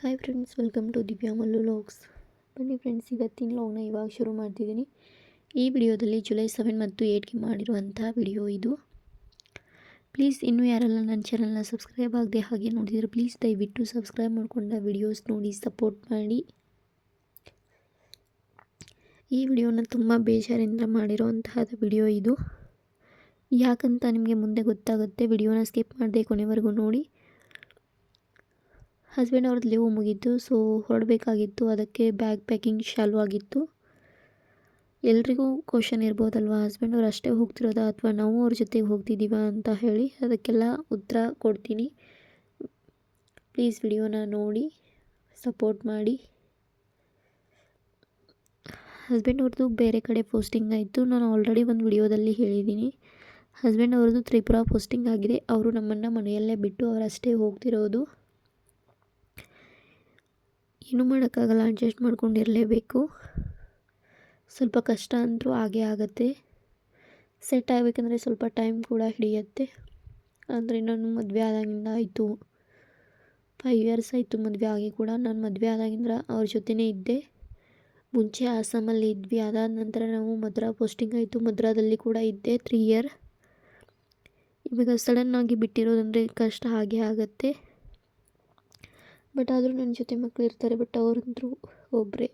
Hi friends welcome to Divya Mallu logs ಬನ್ನಿ friends ಇವತ್ತಿನ ಲಾಗ್ನ ಇವಾಗ ಶುರು ಮಾಡ್ತಿದ್ದೀನಿ. ಈ ವಿಡಿಯೋದಲ್ಲಿ ಜುಲೈ ಸೆವೆನ್ ಮತ್ತು ಏಯ್ಟ್ಗೆ ಮಾಡಿರುವಂಥ ವಿಡಿಯೋ ಇದು. ಪ್ಲೀಸ್ ಇನ್ನೂ ಯಾರೆಲ್ಲ ನನ್ನ ಚಾನಲ್ನ ಸಬ್ಸ್ಕ್ರೈಬ್ ಆಗದೆ ಹಾಗೆ ನೋಡಿದರೆ ಪ್ಲೀಸ್ ದಯವಿಟ್ಟು ಸಬ್ಸ್ಕ್ರೈಬ್ ಮಾಡಿಕೊಂಡ ವಿಡಿಯೋಸ್ ನೋಡಿ ಸಪೋರ್ಟ್ ಮಾಡಿ. ಈ ವಿಡಿಯೋನ ತುಂಬ ಬೇಜಾರಿಂದ ಮಾಡಿರುವಂತಹ ವಿಡಿಯೋ ಇದು. ಯಾಕಂತ ನಿಮಗೆ ಮುಂದೆ ಗೊತ್ತಾಗುತ್ತೆ ವಿಡಿಯೋನ ಸ್ಕಿಪ್ ಮಾಡದೆ ಕೊನೆವರೆಗೂ ನೋಡಿ. ಹಸ್ಬೆಂಡ್ ಅವ್ರದ್ದು ಲೀವ್ ಮುಗೀತು ಸೊ ಹೊರಡಬೇಕಾಗಿತ್ತು. ಅದಕ್ಕೆ ಬ್ಯಾಗ್ ಪ್ಯಾಕಿಂಗ್ ಶಾಲು ಆಗಿತ್ತು. ಎಲ್ರಿಗೂ ಕ್ವಶನ್ ಇರ್ಬೋದಲ್ವ? ಹಸ್ಬೆಂಡ್ ಅವ್ರು ಅಷ್ಟೇ ಹೋಗ್ತಿರೋದಾ? ಅಥವಾ ನಾವು ಅವ್ರ ಜೊತೆಗೆ ಹೋಗ್ತಿದ್ದೀವ ಅಂತ ಹೇಳಿ ಅದಕ್ಕೆಲ್ಲ ಉತ್ತರ ಕೊಡ್ತೀನಿ. ಪ್ಲೀಸ್ ವಿಡಿಯೋನ ನೋಡಿ ಸಪೋರ್ಟ್ ಮಾಡಿ. ಹಸ್ಬೆಂಡ್ ಅವ್ರದ್ದು ಬೇರೆ ಕಡೆ ಪೋಸ್ಟಿಂಗ್ ಆಯಿತು. ನಾನು ಆಲ್ರೆಡಿ ಒಂದು ವಿಡಿಯೋದಲ್ಲಿ ಹೇಳಿದ್ದೀನಿ ಹಸ್ಬೆಂಡ್ ಅವ್ರದ್ದು ತ್ರಿಪುರ ಪೋಸ್ಟಿಂಗ್ ಆಗಿದೆ. ಅವರು ನಮ್ಮನ್ನು ಮನೆಯಲ್ಲೇ ಬಿಟ್ಟು ಅವರಷ್ಟೇ ಹೋಗ್ತಿರೋದು. ಏನೂ ಮಾಡೋಕ್ಕಾಗಲ್ಲ ಅಡ್ಜಸ್ಟ್ ಮಾಡ್ಕೊಂಡಿರಲೇಬೇಕು. ಸ್ವಲ್ಪ ಕಷ್ಟ ಅಂತೂ ಆಗೇ ಆಗುತ್ತೆ. ಸೆಟ್ ಆಗಬೇಕಂದ್ರೆ ಸ್ವಲ್ಪ ಟೈಮ್ ಕೂಡ ಹಿಡಿಯುತ್ತೆ. ಅಂದರೆ ನಾನು ಮದುವೆ ಆದಾಗಿಂದ ಆಯಿತು. ಫೈವ್ ಇಯರ್ಸ್ ಆಯಿತು ಮದುವೆ ಆಗಿ ಕೂಡ. ನಾನು ಮದುವೆ ಆದಾಗಿಂದ ಅವ್ರ ಜೊತೆನೇ ಇದ್ದೆ. ಮುಂಚೆ ಆಸಾಮಲ್ಲಿ ಇದ್ವಿ. ಅದಾದ ನಂತರ ನಾವು ಮದ್ರಾ ಪೋಸ್ಟಿಂಗ್ ಆಯಿತು. ಮದ್ರಾದಲ್ಲಿ ಕೂಡ ಇದ್ದೆ ತ್ರೀ ಇಯರ್ ಇವಾಗ ಸಡನ್ನಾಗಿ ಬಿಟ್ಟಿರೋದಂದರೆ ಕಷ್ಟ ಹಾಗೆ ಆಗುತ್ತೆ. ಬಟ್ ಆದರೂ ನನ್ನ ಜೊತೆ ಮಕ್ಕಳು ಇರ್ತಾರೆ ಬಟ್ ಅವ್ರಂತರೂ ಒಬ್ಬರೇ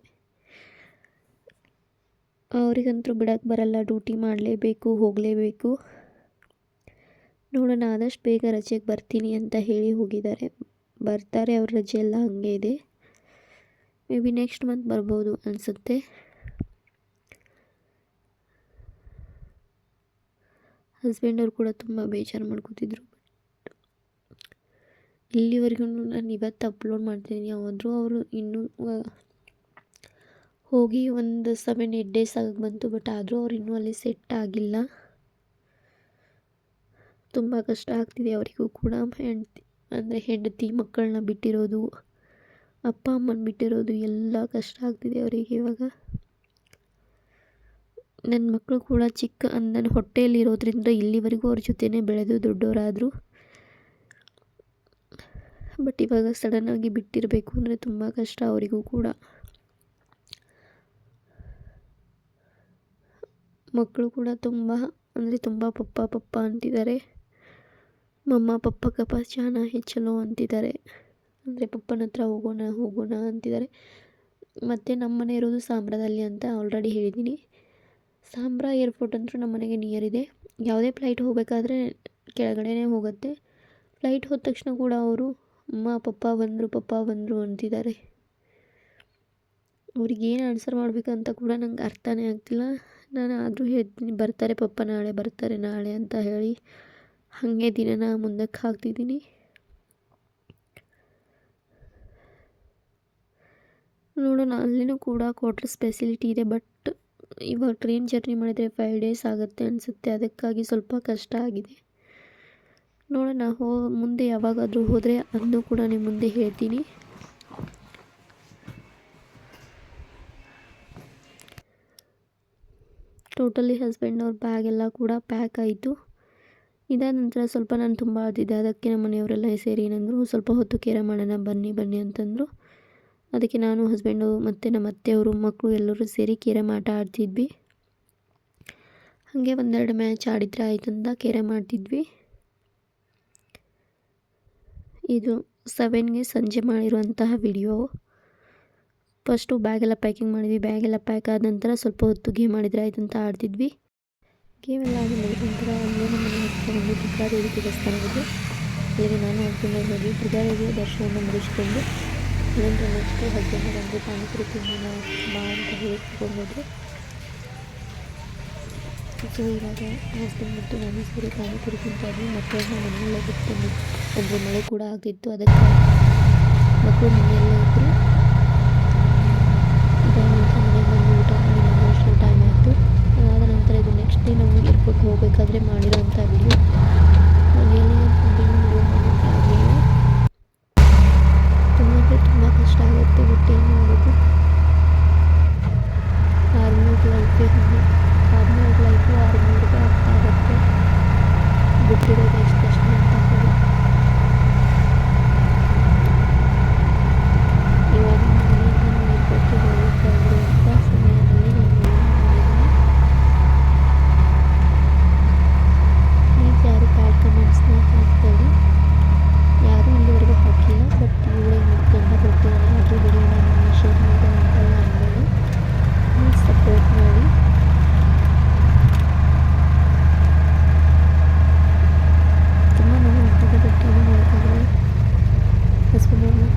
ಅವರಿಗಂತೂ ಬಿಡೋಕ್ಕೆ ಬರಲ್ಲ ಡ್ಯೂಟಿ ಮಾಡಲೇಬೇಕು, ಹೋಗಲೇಬೇಕು. ನೋಡೋಣ, ಆದಷ್ಟು ಬೇಗ ರಜೆಗೆ ಬರ್ತೀನಿ ಅಂತ ಹೇಳಿ ಹೋಗಿದ್ದಾರೆ. ಬರ್ತಾರೆ, ಅವ್ರ ರಜೆ ಎಲ್ಲ ಹಾಗೆ ಇದೆ. ಮೇ ಬಿ ನೆಕ್ಸ್ಟ್ ಮಂತ್ ಬರ್ಬೋದು ಅನಿಸುತ್ತೆ. ಹಸ್ಬೆಂಡ್ ಕೂಡ ತುಂಬ ಬೇಜಾರು ಮಾಡ್ಕೋತಿದ್ರು. ಇಲ್ಲಿವರೆಗೂ ನಾನು ಇವತ್ತು ಅಪ್ಲೋಡ್ ಮಾಡ್ತೀನಿ ಯಾವಾದರೂ ಅವರು ಇನ್ನೂ ಹೋಗಿ ಒಂದು ಸೆವೆನ್ ಏಟ್ ಡೇಸ್ ಆಗಿ ಬಂತು. ಬಟ್ ಆದರೂ ಅವ್ರು ಇನ್ನೂ ಅಲ್ಲಿ ಸೆಟ್ ಆಗಿಲ್ಲ. ತುಂಬ ಕಷ್ಟ ಆಗ್ತಿದೆ ಅವರಿಗೂ ಕೂಡ. ಹೆಂಡತಿ, ಅಂದರೆ ಹೆಂಡತಿ ಮಕ್ಕಳನ್ನ ಬಿಟ್ಟಿರೋದು, ಅಪ್ಪ ಅಮ್ಮನ ಬಿಟ್ಟಿರೋದು ಎಲ್ಲ ಕಷ್ಟ ಆಗ್ತಿದೆ ಅವರಿಗೆ ಇವಾಗ. ನನ್ನ ಮಕ್ಕಳು ಕೂಡ ಚಿಕ್ಕ ನನ್ನ ಹೊಟ್ಟೆಯಲ್ಲಿರೋದ್ರಿಂದ ಇಲ್ಲಿವರೆಗೂ ಅವ್ರ ಜೊತೆನೇ ಬೆಳೆದು ದೊಡ್ಡವರಾದರು ಬಟ್ ಇವಾಗ ಸಡನ್ನಾಗಿ ಬಿಟ್ಟಿರಬೇಕು ಅಂದರೆ ತುಂಬ ಕಷ್ಟ ಅವರಿಗೂ ಕೂಡ. ಮಕ್ಕಳು ಕೂಡ ತುಂಬ, ಅಂದರೆ ತುಂಬ ಪಪ್ಪ ಪಪ್ಪ ಅಂತಿದ್ದಾರೆ. ಮಮ್ಮ ಪಪ್ಪ ಕಪ್ಪ ಚಾನ ಹೆಚ್ಚಲೋ ಅಂತಿದ್ದಾರೆ. ಅಂದರೆ ಪಪ್ಪನ ಹತ್ರ ಹೋಗೋಣ ಹೋಗೋಣ ಅಂತಿದ್ದಾರೆ. ಮತ್ತು ನಮ್ಮ ಮನೆ ಇರೋದು ಸಾಂಬ್ರದಲ್ಲಿ ಅಂತ ಆಲ್ರೆಡಿ ಹೇಳಿದ್ದೀನಿ. ಸಾಂಬ್ರಾ ಏರ್ಪೋರ್ಟ್ ಅಂತೂ ನಮ್ಮ ಮನೆಗೆ ನಿಯರ್ ಇದೆ. ಯಾವುದೇ ಫ್ಲೈಟ್ ಹೋಗಬೇಕಾದ್ರೆ ಕೆಳಗಡೆನೇ ಹೋಗುತ್ತೆ. ಫ್ಲೈಟ್ ಹೋದ ತಕ್ಷಣ ಕೂಡ ಅವರು ಅಮ್ಮ, ಪಪ್ಪ ಬಂದರು ಪಪ್ಪ ಬಂದರು ಅಂತಿದ್ದಾರೆ. ಅವ್ರಿಗೇನು ಆನ್ಸರ್ ಮಾಡಬೇಕಂತ ಕೂಡ ನಂಗೆ ಅರ್ಥನೇ ಆಗ್ತಿಲ್ಲ. ನಾನು ಆದರೂ ಹೇಳ್ತೀನಿ, ಬರ್ತಾರೆ ಪಪ್ಪ ನಾಳೆ, ಬರ್ತಾರೆ ನಾಳೆ ಅಂತ ಹೇಳಿ ಹಾಗೆ ದಿನನ ಮುಂದಕ್ಕೆ ಹಾಕ್ತಿದ್ದೀನಿ. ನೋಡೋಣ, ಅಲ್ಲಿನೂ ಕೂಡ ಕ್ವಾರ್ಟರ್ಸ್ ಸ್ಪೆಸಿಲಿಟಿ ಇದೆ ಬಟ್ ಇವಾಗ ಟ್ರೈನ್ ಜರ್ನಿ ಮಾಡಿದರೆ ಫೈವ್ ಡೇಸ್ ಆಗುತ್ತೆ ಅನಿಸುತ್ತೆ. ಅದಕ್ಕಾಗಿ ಸ್ವಲ್ಪ ಕಷ್ಟ ಆಗಿದೆ. ನೋಡೋಣ ಹೋ, ಮುಂದೆ ಯಾವಾಗಾದರೂ ಹೋದರೆ ಅದನ್ನು ಕೂಡ ನಿಮ್ಮ ಮುಂದೆ ಹೇಳ್ತೀನಿ. ಟೋಟಲಿ ಹಸ್ಬೆಂಡ್ ಅವ್ರ ಬ್ಯಾಗ್ ಎಲ್ಲ ಕೂಡ ಪ್ಯಾಕ್ ಆಯಿತು. ಇದಾದ ನಂತರ ಸ್ವಲ್ಪ ನಾನು ತುಂಬ ಆದಿದ್ದೆ ಅದಕ್ಕೆ ನಮ್ಮ ಮನೆಯವರೆಲ್ಲ ಸೇರಿ ಏನಂದರು ಸ್ವಲ್ಪ ಹೊತ್ತು ಕೇರ ಮಾಡೋಣ, ಬನ್ನಿ ಬನ್ನಿ ಅಂತಂದರು. ಅದಕ್ಕೆ ನಾನು ಹಸ್ಬೆಂಡು ಮತ್ತು ನಮ್ಮ ಅತ್ತೆಯವರು ಮಕ್ಕಳು ಎಲ್ಲರೂ ಸೇರಿ ಕೇರಮ್ ಆಟ ಆಡ್ತಿದ್ವಿ. ಹಾಗೆ ಒಂದೆರಡು ಮ್ಯಾಚ್ ಆಡಿದರೆ ಅಂತ ಕೇರೆ ಮಾಡ್ತಿದ್ವಿ. ಇದು ಸೆವೆನ್ಗೆ ಸಂಜೆ ಮಾಡಿರುವಂತಹ ವಿಡಿಯೋ. ಫಸ್ಟು ಬ್ಯಾಗೆಲ್ಲ ಪ್ಯಾಕಿಂಗ್ ಮಾಡಿದ್ವಿ. ಬ್ಯಾಗೆಲ್ಲ ಪ್ಯಾಕ್ ಆದ ನಂತರ ಸ್ವಲ್ಪ ಹೊತ್ತು ಗೇಮ್ ಮಾಡಿದರೆ ಆಯ್ತು ಅಂತ ಆಡ್ತಿದ್ವಿ. ಗೇಮೆಲ್ಲ ಆದ ನಂತರ ಅಲ್ಲೇ ದುರ್ಗಾದೇವಿ ದೇವಸ್ಥಾನ ಇದೆ. ಇಲ್ಲಿ ನಾನು ಹೋಗ್ತೀನಿ ಹೋಗಿ ದುರ್ಗಾದೇವಿಯ ದರ್ಶನವನ್ನು ಮುಗಿಸ್ಕೊಂಡು ನಂತರ ನೆಕ್ಸ್ಟು ಹಸ್ಬೆಂಡ್ ಬಂದು ಪಾನಿಪುರಿ ತಿನ್ನೋಣ ಬಾ ಅಂತ ಹೇಳಿ ಸೊ ಇವಾಗ ಹಸ್ಬೆಂಡ್ ಮತ್ತು ನಾನು ಸೇರಿ ಪಾನಿಪುರಿ ತಿಂತಾ ಮಕ್ಕಳನ್ನ ಮನೆಯಲ್ಲೇ ಬಿಟ್ಟು ಮಳೆ ಕೂಡ ಆಗಿತ್ತು. ಅದಕ್ಕೆ ಮಕ್ಕಳು ಮನೆಯಲ್ಲೇ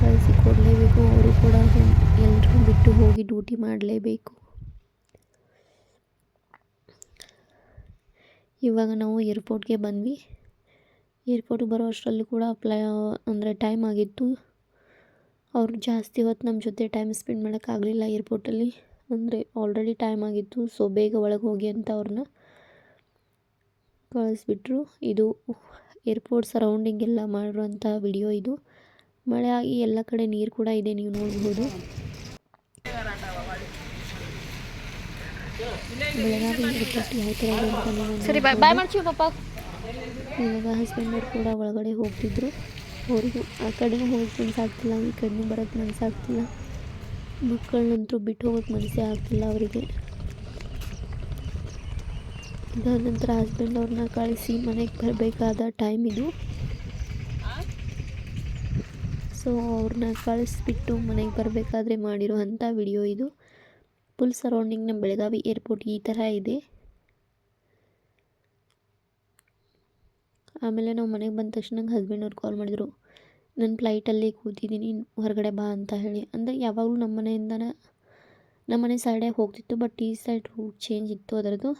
ಕಳಿಸಿ ಕೊಡಲೇಬೇಕು ಅವರು ಕೂಡ ಎಲ್ಲರೂ ಬಿಟ್ಟು ಹೋಗಿ ಡ್ಯೂಟಿ ಮಾಡಲೇಬೇಕು. ಇವಾಗ ನಾವು ಏರ್ಪೋರ್ಟ್ಗೆ ಬಂದ್ವಿ. ಏರ್ಪೋರ್ಟ್ಗೆ ಬರೋ ಅಷ್ಟರಲ್ಲಿ ಕೂಡ ಅಪ್ಲೈ, ಅಂದರೆ ಟೈಮ್ ಆಗಿತ್ತು. ಅವರು ಜಾಸ್ತಿ ಹೊತ್ತು ನಮ್ಮ ಜೊತೆ ಟೈಮ್ ಸ್ಪೆಂಡ್ ಮಾಡೋಕ್ಕಾಗಲಿಲ್ಲ ಏರ್ಪೋರ್ಟಲ್ಲಿ. ಅಂದರೆ ಆಲ್ರೆಡಿ ಟೈಮ್ ಆಗಿತ್ತು, ಸೊ ಬೇಗ ಒಳಗೆ ಹೋಗಿ ಅಂತ ಅವ್ರನ್ನ ಕಳಿಸ್ಬಿಟ್ರು. ಇದು ಏರ್ಪೋರ್ಟ್ ಸರೌಂಡಿಂಗ್ ಎಲ್ಲ ಮಾಡಿರೋಂಥ ವಿಡಿಯೋ ಇದು. ಮಳೆ ಆಗಿ ಎಲ್ಲ ಕಡೆ ನೀರು ಕೂಡ ಇದೆ ನೀವು ನೋಡಬಹುದು ಬೆಳಗಾವಿ ಏರ್ಪೋರ್ಟ್ ಯಾವ ಥರ ಇದೆ ಅಂತ ನೀವು ಸರಿ ಬಾಯ್ ಬಾಯ್ ಮಾಡ್ತೀವಿ ಪಾಪ ಇವಾಗ ಹಸ್ಬೆಂಡ್ ಅವ್ರು ಕೂಡ ಒಳಗಡೆ ಹೋಗ್ತಿದ್ರು. ಅವ್ರಿಗೂ ಆ ಕಡೆನೂ ಹೋಗಕ್ಕೆ ಮನಸ್ಸಾಗ್ತಿಲ್ಲ ಈ ಕಡೆನೂ ಬರೋಕ್ಕೆ ಮನಸ್ಸಾಗ್ತಿಲ್ಲ ಮಕ್ಕಳನ್ನಂತರೂ ಬಿಟ್ಟು ಹೋಗೋಕ್ಕೆ ಮನಸ್ಸೇ ಆಗ್ತಿಲ್ಲ ಅವರಿಗೆ. ಅದಾದ ನಂತರ ಹಸ್ಬೆಂಡ್ ಅವ್ರನ್ನ ಕಳಿಸಿ ಮನೆಗೆ ಬರಬೇಕಾದ ಟೈಮ್ ಇದು. ಸೊ ಅವ್ರನ್ನ ಕಳಿಸ್ಬಿಟ್ಟು ಮನೆಗೆ ಬರಬೇಕಾದ್ರೆ ಮಾಡಿರೋ ಅಂಥ ವಿಡಿಯೋ ಇದು. ಫುಲ್ ಸರೌಂಡಿಂಗ್ ನಮ್ಮ ಬೆಳಗಾವಿ ಏರ್ಪೋರ್ಟ್ ಈ ಥರ ಇದೆ. ಆಮೇಲೆ ನಾವು ಮನೆಗೆ ಬಂದ ತಕ್ಷಣ ನಂಗೆ ಹಸ್ಬೆಂಡ್ ಅವ್ರು ಕಾಲ್ ಮಾಡಿದರು. ನನ್ನ ಫ್ಲೈಟಲ್ಲಿ ಕೂತಿದ್ದೀನಿ, ಹೊರಗಡೆ ಬಾ ಅಂತ ಹೇಳಿ. ಅಂದರೆ ಯಾವಾಗಲೂ ನಮ್ಮ ಮನೆಯಿಂದನೇ, ನಮ್ಮ ಮನೆ ಸೈಡೇ ಹೋಗ್ತಿತ್ತು ಬಟ್ ಈ ಸೈಡ್ ರೂಟ್ ಚೇಂಜ್ ಇತ್ತು ಅದರದ್ದು.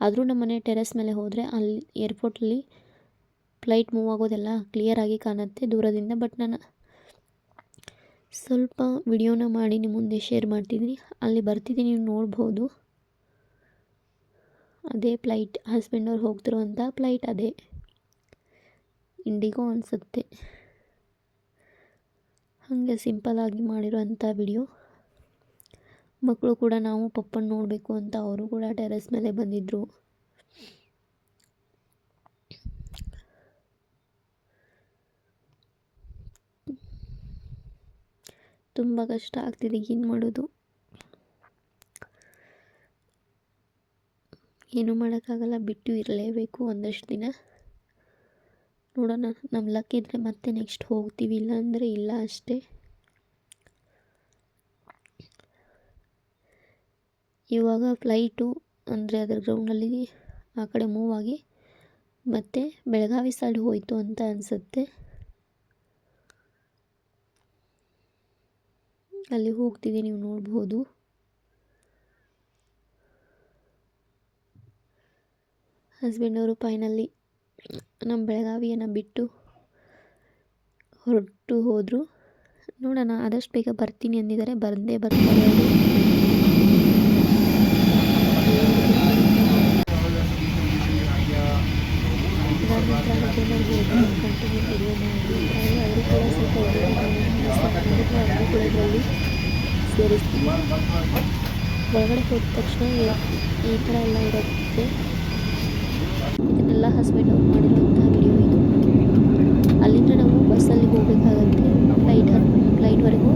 ಆದರೂ ನಮ್ಮ ಮನೆ ಟೆರೆಸ್ ಮೇಲೆ ಹೋದರೆ ಅಲ್ಲಿ ಏರ್ಪೋರ್ಟಲ್ಲಿ ಫ್ಲೈಟ್ ಮೂವ್ ಆಗೋದೆಲ್ಲ ಕ್ಲಿಯರಾಗಿ ಕಾಣುತ್ತೆ ದೂರದಿಂದ, ಬಟ್ ನಾನು ಸ್ವಲ್ಪ ವಿಡಿಯೋನ ಮಾಡಿ ನಿಮ್ಮ ಮುಂದೆ ಶೇರ್ ಮಾಡ್ತಿದ್ದೀನಿ. ಅಲ್ಲಿ ಬರ್ತಿದ್ದೀನಿ, ನೀವು ನೋಡ್ಬೋದು. ಅದೇ ಫ್ಲೈಟ್, ಹಸ್ಬೆಂಡ್ ಅವ್ರು ಹೋಗ್ತಿರುವಂಥ ಫ್ಲೈಟ್ ಅದೇ. ಇಂಡಿಗೋ ಅನಿಸುತ್ತೆ. ಹಾಗೆ ಸಿಂಪಲ್ಲಾಗಿ ಮಾಡಿರೋವಂಥ ವಿಡಿಯೋ. ಮಕ್ಕಳು ಕೂಡ ನಾವು ಪಪ್ಪನ ನೋಡಬೇಕು ಅಂತ ಅವರು ಕೂಡ ಟೆರೆಸ್ ಮೇಲೆ ಬಂದಿದ್ದರು ತುಂಬ ಕಷ್ಟ ಆಗ್ತಿದೆ ಏನು ಮಾಡೋದು? ಏನೂ ಮಾಡೋಕ್ಕಾಗಲ್ಲ, ಬಿಟ್ಟು ಇರಲೇಬೇಕು ಒಂದಷ್ಟು ದಿನ. ನೋಡೋಣ ನಮ್ಮ ಲಕ್ ಇದ್ದರೆ ಮತ್ತೆ ನೆಕ್ಸ್ಟ್ ಹೋಗ್ತೀವಿ ಇಲ್ಲ ಅಂದರೆ ಇಲ್ಲ ಅಷ್ಟೇ. ಇವಾಗ ಫ್ಲೈಟು ಅಂದರೆ ಅದರ ಗ್ರೌಂಡಲ್ಲಿ ಆ ಕಡೆ ಮೂವ್ ಆಗಿ, ಮತ್ತೆ ಬೆಳಗಾವಿ ಸೈಡ್ ಹೋಯಿತು ಅಂತ ಅನಿಸುತ್ತೆ. ಅಲ್ಲಿ ಹೋಗ್ತಿದೆ ನೀವು ನೋಡ್ಬೋದು. ಹಸ್ಬೆಂಡ್ ಅವರು ಫೈನಲ್ಲಿ ನಮ್ಮ ಬೆಳಗಾವಿಯನ್ನು ಬಿಟ್ಟು ಹೊರಟು ಹೋದರು. ನೋಡೋಣ, ಆದಷ್ಟು ಬೇಗ ಬರ್ತೀನಿ ಅಂದಿದ್ದಾರೆ, ಬಂದೇ ಬರ್ತಾರೆ ಅವರು. ಕಂಟಿನ್ಯೂ ಅವರು ಕೂಡ ಸ್ವಲ್ಪ ವಿಡಿಯೋ ಸೇರಿಸ್ತೀವಿ ಒಳಗಡೆ ಹೋದ ತಕ್ಷಣ ಈ ಥರ ಎಲ್ಲ ಇರುತ್ತೆ. ಇದನ್ನೆಲ್ಲ ಹಸ್ಬೆಂಡ್ ಅವ್ರು ಮಾಡಿರುವಂಥ ವಿಡಿಯೋ ಇದು. ಅಲ್ಲಿಂದ ನಾವು ಬಸ್ಸಲ್ಲಿ ಹೋಗಬೇಕಾಗತ್ತೆ. ಫ್ಲೈಟ್ ಫ್ಲೈಟ್ವರೆಗೂ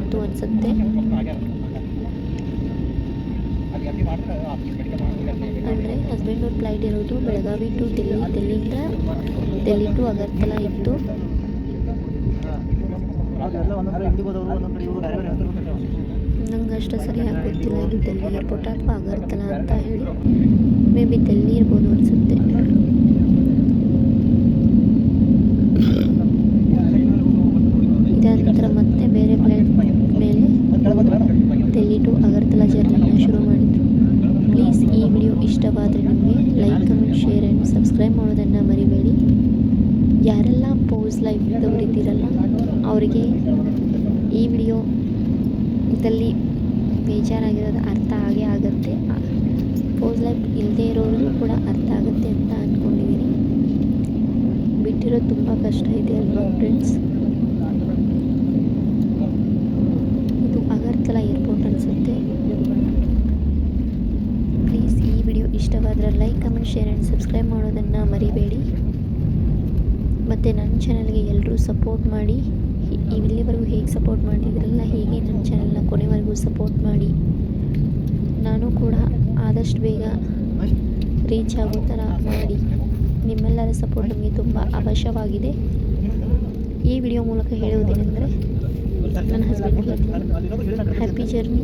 ಏರ್ಪೋರ್ಟ್ ಅನ್ಸುತ್ತೆ. ಅಂದರೆ ಹಸ್ಬೆಂಡ್ ಅವ್ರ ಫ್ಲೈಟ್ ಇರೋದು ಬೆಳಗಾವಿ ಟು ದಿಲ್ಲಿ ದಿಲ್ಲಿಂದ ಡೆಲ್ಲಿ ಟು ಅಗರ್ತಲಾ ಇತ್ತು. ನಂಗೆ ಅಷ್ಟು ಸರಿಯಾಗಿ ಗೊತ್ತಿಲ್ಲ, ಇದು ಡೆಲ್ಲಿ ಏರ್ಪೋರ್ಟ್ ಅಥವಾ ಅಗರ್ತಲಾ ಅಂತ ಹೇಳಿ. ಮೇ ಬಿ ಡೆಲ್ಲಿ ಇರ್ಬೋದು ಅನಿಸುತ್ತೆ ಇದಾದ ನಂತರ ಮತ್ತೆ ಬೇರೆ ಫ್ಲೈಟ್ ಮೇಲೆ ಡೆಲ್ಲಿ ಟು ಅಗರ್ತಲಾ ಜರ್ನಿನ ಶುರು ಮಾಡಿದ್ರು ಪ್ಲೀಸ್ ಈ ವಿಡಿಯೋ ಇಷ್ಟವಾದರೆ ನಿಮಗೆ like comment share and subscribe ಮಾಡೋದನ್ನು ಮರಿಬೇಡಿ ಯಾರೆಲ್ಲ ಪೋಸ್ ಲೈಫ್ದವ್ರು ಇದ್ದೀರಲ್ಲ ಅವರಿಗೆ ಈ ವಿಡಿಯೋದಲ್ಲಿ ಬೇಜಾರಾಗಿರೋದು ಅರ್ಥ ಆಗೇ ಆಗುತ್ತೆ. ಪೋಸ್ ಲೈಫ್ ಇಲ್ಲದೆ ಇರೋರಿಗೂ ಕೂಡ ಅರ್ಥ ಆಗುತ್ತೆ ಅಂತ ಅಂದ್ಕೊಂಡಿದ್ದೀನಿ ಬಿಟ್ಟಿರೋದು ತುಂಬ ಕಷ್ಟ ಇದೆ ಅಲ್ವಾ ಫ್ರೆಂಡ್ಸ್ ಇದು ಅಗರ್ತಲ ಏರ್ಪೋರ್ಟ್ ಅನಿಸುತ್ತೆ. ಪ್ಲೀಸ್ ಈ ವಿಡಿಯೋ ಇಷ್ಟವಾದರೆ like comment share and subscribe ಮಾಡೋದನ್ನು ಮರಿಬೇಡಿ. ಮತ್ತು ನನ್ನ ಚಾನಲ್ಗೆ ಎಲ್ಲರೂ ಸಪೋರ್ಟ್ ಮಾಡಿ. ಇಲ್ಲಿವರೆಗೂ ಹೇಗೆ ಸಪೋರ್ಟ್ ಮಾಡಿದ್ರಲ್ಲ, ಹೀಗೆ ನನ್ನ ಚಾನಲ್ನ ಕೊನೆವರೆಗೂ ಸಪೋರ್ಟ್ ಮಾಡಿ, ನಾನು ಕೂಡ ಆದಷ್ಟು ಬೇಗ ರೀಚ್ ಆಗೋ ಥರ ಮಾಡಿ, ನಿಮ್ಮೆಲ್ಲರ ಸಪೋರ್ಟ್ ನಮಗೆ ತುಂಬ ಅವಶ್ಯವಾಗಿದೆ. ಈ ವಿಡಿಯೋ ಮೂಲಕ ಹೇಳುವುದೇನೆಂದರೆ, ನನ್ನ ಹಸ್ಬೆಂಡ್ ಹ್ಯಾಪಿ ಜರ್ನಿ